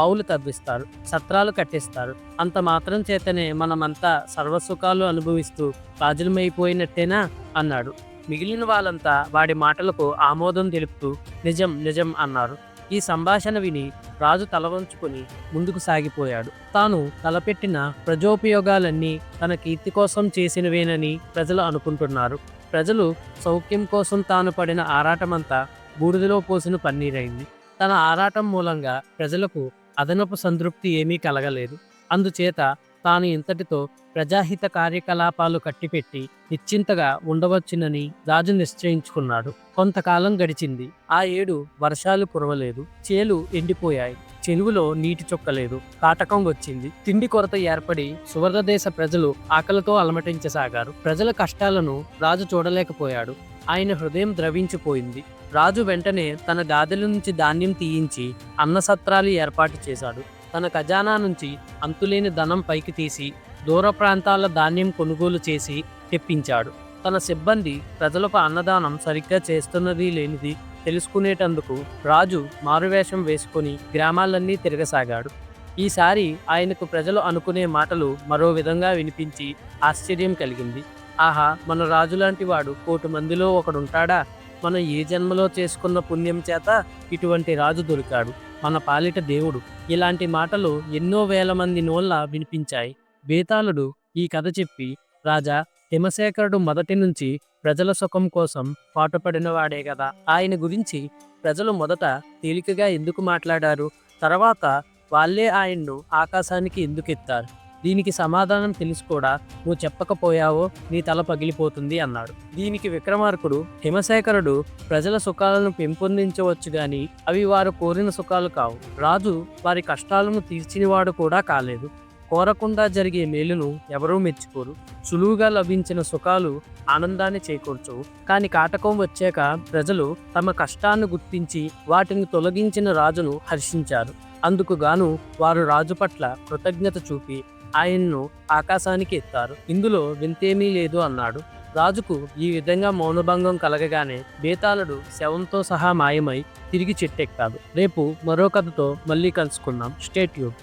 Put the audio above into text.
పావులు తవ్విస్తారు సత్రాలు కట్టిస్తారు. అంత మాత్రం చేతనే మనమంతా సర్వసుఖాలు అనుభవిస్తూ రాజులమైపోయినట్టేనా అన్నాడు. మిగిలిన వాళ్ళంతా వాడి మాటలకు ఆమోదం తెలుపుతూ నిజం నిజం అన్నారు. ఈ సంభాషణ విని రాజు తలవంచుకొని ముందుకు సాగిపోయాడు. తాను తలపెట్టిన ప్రజోపయోగాలన్నీ తన కీర్తి కోసం చేసినవేనని ప్రజలు అనుకుంటున్నారు. ప్రజలు సౌఖ్యం కోసం తాను పడిన ఆరాటమంతా బూడిదలో పోసిన పన్నీరైంది. తన ఆరాటం మూలంగా ప్రజలకు అదనపు సంతృప్తి ఏమీ కలగలేదు. అందుచేత తాను ఇంతటితో ప్రజాహిత కార్యకలాపాలు కట్టిపెట్టి నిశ్చింతగా ఉండవచ్చునని రాజు నిశ్చయించుకున్నాడు. కొంతకాలం గడిచింది. ఆ ఏడు వర్షాలు కురవలేదు. చేలు ఎండిపోయాయి. చెరువులో నీటి చుక్కలేదు. కాటకం వచ్చింది. తిండి కొరత ఏర్పడి సువర్ణదేశ ప్రజలు ఆకలితో అలమటించసాగారు. ప్రజల కష్టాలను రాజు చూడలేకపోయాడు. ఆయన హృదయం ద్రవించిపోయింది. రాజు వెంటనే తన గాదెల నుంచి ధాన్యం తీయించి అన్నసత్రాలు ఏర్పాటు చేశాడు. తన ఖజానా నుంచి అంతులేని ధనం పైకి తీసి దూర ప్రాంతాల ధాన్యం కొనుగోలు చేసి తెప్పించాడు. తన సిబ్బంది ప్రజలకు అన్నదానం సరిగ్గా చేస్తున్నది లేనిది తెలుసుకునేటందుకు రాజు మారువేషం వేసుకొని గ్రామాలన్నీ తిరగసాగాడు. ఈసారి ఆయనకు ప్రజలు అనుకునే మాటలు మరో విధంగా వినిపించి ఆశ్చర్యం కలిగింది. ఆహా మన రాజు లాంటి వాడు. కోటి మందిలో ఒకడుంటాడా? మనం ఏ జన్మలో చేసుకున్న పుణ్యం చేత ఇటువంటి రాజు దొరికాడు. మన పాలిట దేవుడు. ఇలాంటి మాటలు ఎన్నో వేల మంది నోళ్ళ వినిపించాయి. బేతాళుడు ఈ కథ చెప్పి రాజా హిమశేఖరుడు మొదటి నుంచి ప్రజల సుఖం కోసం పాటుపడిన వాడే కదా. ఆయన గురించి ప్రజలు మొదట తేలికగా ఎందుకు మాట్లాడారు? తర్వాత వాళ్ళే ఆయన్ను ఆకాశానికి ఎందుకు ఎత్తారు దీనికి సమాధానం తెలిసి కూడా నువ్వు చెప్పకపోయావో నీ తల పగిలిపోతుంది అన్నాడు. దీనికి విక్రమార్కుడు హిమశేఖరుడు ప్రజల సుఖాలను పెంపొందించవచ్చు గాని అవి వారు కోరిన సుఖాలు కావు. రాజు వారి కష్టాలను తీర్చినవాడు కూడా కాలేదు. కోరకుండా జరిగే మేలును ఎవరూ మెచ్చుకోరు. సులువుగా లభించిన సుఖాలు ఆనందాన్ని చేకూర్చవు. కానీ కాటకం వచ్చాక ప్రజలు తమ కష్టాన్ని గుర్తించి వాటిని తొలగించిన రాజును హర్షించారు. అందుకు గాను వారు రాజు పట్ల కృతజ్ఞత చూపి ఆయన్ను ఆకాశానికి ఎత్తారు. ఇందులో వింతేమీ లేదు అన్నాడు. రాజుకు ఈ విధంగా మౌనభంగం కలగగానే బేతాళుడు శవంతో సహా మాయమై తిరిగి చెట్టెక్కాడు. రేపు మరో కథతో మళ్ళీ కలుసుకుందాం. స్టేట్యూడ్